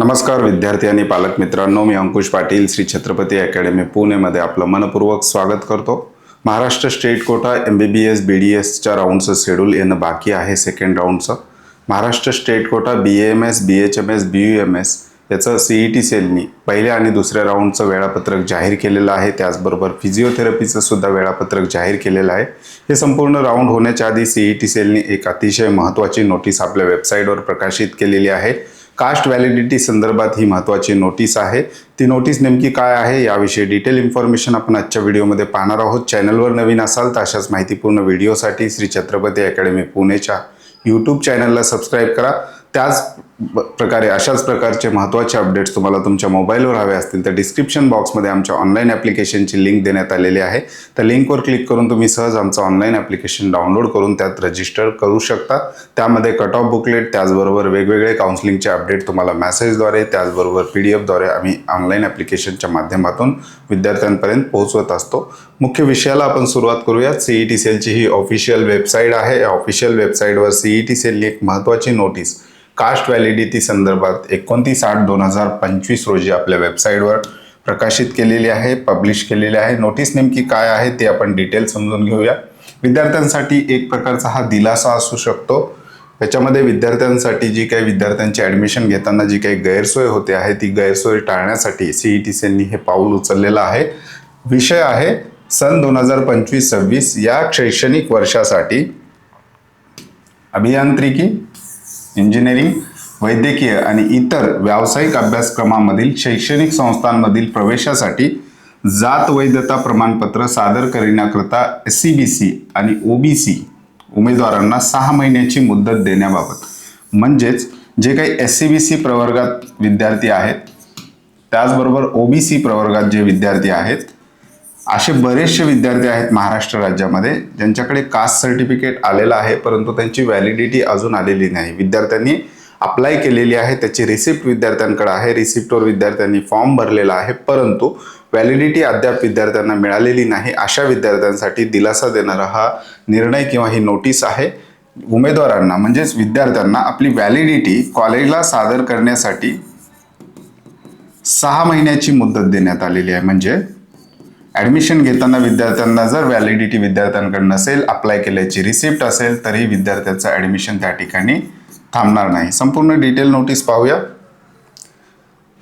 नमस्कार विद्यार्थी आणि पालक मित्रांनो. मी अंकुश पाटील श्री छत्रपती अकॅडमी पुणेमध्ये आपलं मनपूर्वक स्वागत करतो. Maharashtra state quota M B B S B D एसच्या राऊंडचं शेड्यूल येणं बाकी आहे second राऊंडचं Maharashtra state quota B M S B H M S B U M S याचं सी ई टी सेलनी पहिल्या आणि दुसऱ्या राऊंडचं वेळापत्रक जाहीर केलेलं आहे. त्याचबरोबर फिजिओथेरपीचं सुद्धा वेळापत्रक जाहीर केलेलं आहे. हे संपूर्ण राऊंड होण्याच्या आधी सी ई टी सेलनी एक अतिशय महत्त्वाची नोटीस आपल्या वेबसाईटवर प्रकाशित केलेली आहे. कास्ट व्हॅलिडिटी संदर्भात ही महत्त्वाची नोटीस आहे. ती नोटीस नेमकी काय आहे याविषयी डिटेल इन्फॉर्मेशन आपण आजच्या व्हिडिओमध्ये पाहणार आहोत. चॅनलवर नवीन असाल तर अशाच माहितीपूर्ण व्हिडिओसाठी श्री छत्रपती अकॅडमी पुणेच्या यूट्यूब चॅनलला सबस्क्राईब करा. त्याच प्रकारे अशाच प्रकारचे महत्त्वाचे अपडेट्स तुम्हाला तुमच्या मोबाईलवर हवे असतील तर डिस्क्रिप्शन बॉक्समध्ये आमच्या ऑनलाईन ॲप्लिकेशनची लिंक देण्यात आलेली आहे. त्या लिंकवर क्लिक करून तुम्ही सहज आमचं ऑनलाईन ॲप्लिकेशन डाउनलोड करून त्यात रजिस्टर करू शकता. त्यामध्ये कट ऑफ बुकलेट त्याचबरोबर वेगवेगळे काउन्सिलिंगचे अपडेट तुम्हाला मेसेजद्वारे त्याचबरोबर पी डी एफद्वारे आम्ही ऑनलाईन ॲप्लिकेशनच्या माध्यमातून विद्यार्थ्यांपर्यंत पोहोचवत असतो. मुख्य विषयाला आपण सुरुवात करूयात. सी ई टी सेलची ही ऑफिशियल वेबसाईट आहे. या ऑफिशियल वेबसाईटवर सी ई टी सेलनी एक महत्त्वाची नोटीस कास्ट व्हॅलिडिटी संदर्भात एकोणतीस आठ दोन हजार पंचवीस रोजी आपल्या वेबसाईटवर प्रकाशित केलेली आहे पब्लिश केलेली आहे. नोटीस नेमकी काय आहे ते आपण डिटेल समजून घेऊया. विद्यार्थ्यांसाठी एक प्रकारचा हा दिलासा असू शकतो. त्याच्यामध्ये विद्यार्थ्यांसाठी जी काही विद्यार्थ्यांची ॲडमिशन घेताना जी काही गैरसोय होते आहे ती गैरसोय टाळण्यासाठी सी ई टी सीनी हे पाऊल उचललेलं आहे. विषय आहे सन दोन हजार पंचवीस सव्वीस या शैक्षणिक वर्षासाठी अभियांत्रिकी इंजिनिअरिंग वैद्यकीय आणि इतर व्यावसायिक अभ्यासक्रमामधील शैक्षणिक संस्थांमधील प्रवेशासाठी जात वैधता प्रमाणपत्र सादर करण्याकरता एस सी बी सी आणि ओ बी सी उमेदवारांना सहा महिन्याची मुदत देण्याबाबत. म्हणजेच जे काही एस सी बी सी प्रवर्गात विद्यार्थी आहेत त्याचबरोबर ओ बी सी प्रवर्गात जे विद्यार्थी आहेत असे बरेचसे विद्यार्थी आहेत महाराष्ट्र राज्यामध्ये ज्यांच्याकडे कास्ट सर्टिफिकेट आलेलं आहे परंतु त्यांची व्हॅलिडिटी अजून आलेली नाही. विद्यार्थ्यांनी अप्लाय केलेली आहे त्याची रिसिप्ट विद्यार्थ्यांकडे आहे रिसिप्टवर विद्यार्थ्यांनी फॉर्म भरलेला आहे परंतु व्हॅलिडिटी अद्याप विद्यार्थ्यांना मिळालेली नाही. अशा विद्यार्थ्यांसाठी दिलासा देणारा हा निर्णय किंवा ही नोटीस आहे उमेदवारांना म्हणजेच विद्यार्थ्यांना आपली व्हॅलिडिटी कॉलेजला सादर करण्यासाठी सहा महिन्याची मुदत देण्यात आलेली आहे. म्हणजे ॲडमिशन घेताना विद्यार्थ्यांना जर व्हॅलिडिटी विद्यार्थ्यांकडे नसेल अप्लाय केल्याची रिसिप्ट असेल तरी विद्यार्थ्याचं ॲडमिशन त्या ठिकाणी थांबणार नाही. संपूर्ण डिटेल नोटीस पाहूया.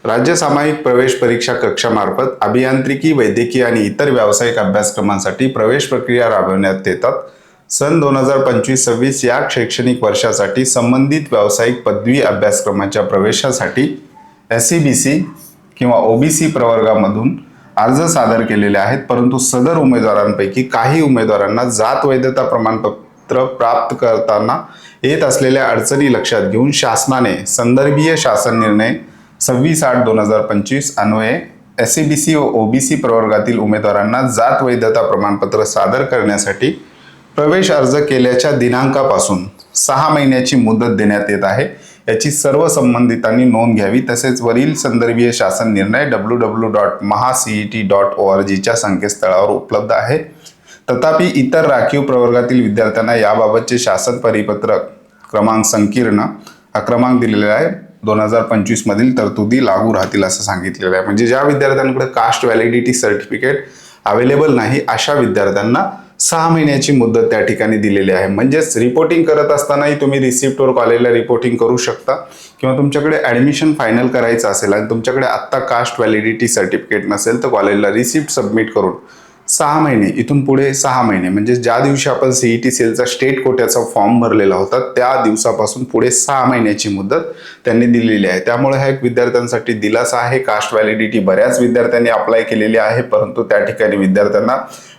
राज्य सामायिक प्रवेश परीक्षा कक्षामार्फत अभियांत्रिकी वैद्यकीय आणि इतर व्यावसायिक अभ्यासक्रमांसाठी प्रवेश प्रक्रिया राबवण्यात येतात. सन दोन हजार पंचवीस सव्वीस या शैक्षणिक वर्षासाठी संबंधित व्यावसायिक पदवी अभ्यासक्रमाच्या प्रवेशासाठी एस सी बी सी किंवा ओ बी सी प्रवर्गामधून अर्ज सादर केलेले आहेत परंतु सदर उमेदवारांपैकी काही उमेदवारांना जात वैधता प्रमाणपत्र प्राप्त करताना येत असलेल्या अडचणी लक्षात घेऊन शासनाने संदर्भीय शासन निर्णय सव्वीस आठ दोन हजार पंचवीस अन्वये एस सी बी सी व ओ बी सी प्रवर्गातील उमेदवारांना जात वैधता प्रमाणपत्र सादर करण्यासाठी प्रवेश अर्ज केल्याच्या दिनांकापासून सहा महिन्याची मुदत देण्यात येत आहे. याची सर्व संबंधितांनी नोंद घ्यावी. तसेच वरील संदर्भीय शासन निर्णय W W dot MahaCET dot O R जीच्या संकेतस्थळावर उपलब्ध आहे. तथापि इतर राखीव प्रवर्गातील विद्यार्थ्यांना याबाबतचे शासन परिपत्रक क्रमांक संकीर्ण हा क्रमांक दिलेला आहे. दोन हजार पंचवीसमधील तरतुदी लागू राहतील असं सांगितलेलं आहे. म्हणजे ज्या विद्यार्थ्यांकडे कास्ट व्हॅलिडिटी सर्टिफिकेट अवेलेबल नाही अशा विद्यार्थ्यांना सहा महिन्याची मुदत त्या ठिकाणी दिलेली आहे. म्हणजेच रिपोर्टिंग करत असतानाही तुम्ही रिसिप्टवर कॉलेजला रिपोर्टिंग करू शकता. किंवा तुमच्याकडे ॲडमिशन फायनल करायचं असेल आणि तुमच्याकडे आत्ता कास्ट व्हॅलिडिटी सर्टिफिकेट नसेल तर कॉलेजला रिसिप्ट सबमिट करून सहा महिने इथून पुढे सहा महिने. म्हणजे ज्या दिवशी आपण सीई टी सेलचा स्टेट कोट्याचा फॉर्म भरलेला होता त्या दिवसापासून पुढे सहा महिन्याची मुदत त्यांनी दिलेली आहे. त्यामुळे हा एक विद्यार्थ्यांसाठी दिलासा आहे. कास्ट व्हॅलिडिटी बऱ्याच विद्यार्थ्यांनी अप्लाय केलेली आहे परंतु त्या ठिकाणी विद्यार्थ्यांना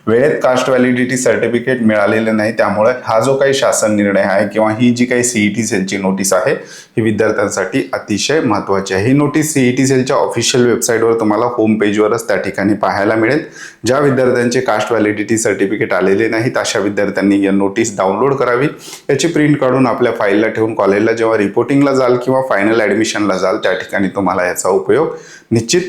वेळेत कास्ट व्हॅलिडिटी सर्टिफिकेट मिळालेलं नाही त्यामुळे हा जो काही शासन निर्णय आहे किंवा ही जी काही सीईटी सेलची नोटीस आहे ही विद्यार्थ्यांसाठी अतिशय महत्त्वाची आहे. ही नोटीस सीईटी सेलच्या ऑफिशियल वेबसाईटवर तुम्हाला होम पेजवरच त्या ठिकाणी पाहायला मिळेल. ज्या विद्यार्थ्यांचे कास्ट व्हॅलिडिटी सर्टिफिकेट आलेले नाहीत अशा विद्यार्थ्यांनी या नोटीस डाउनलोड करावी. याची प्रिंट काढून आपल्या फाईलला ठेवून कॉलेजला जेव्हा रिपोर्टिंगला जाल किंवा फायनल ॲडमिशनला जाल त्या ठिकाणी तुम्हाला याचा उपयोग निश्चित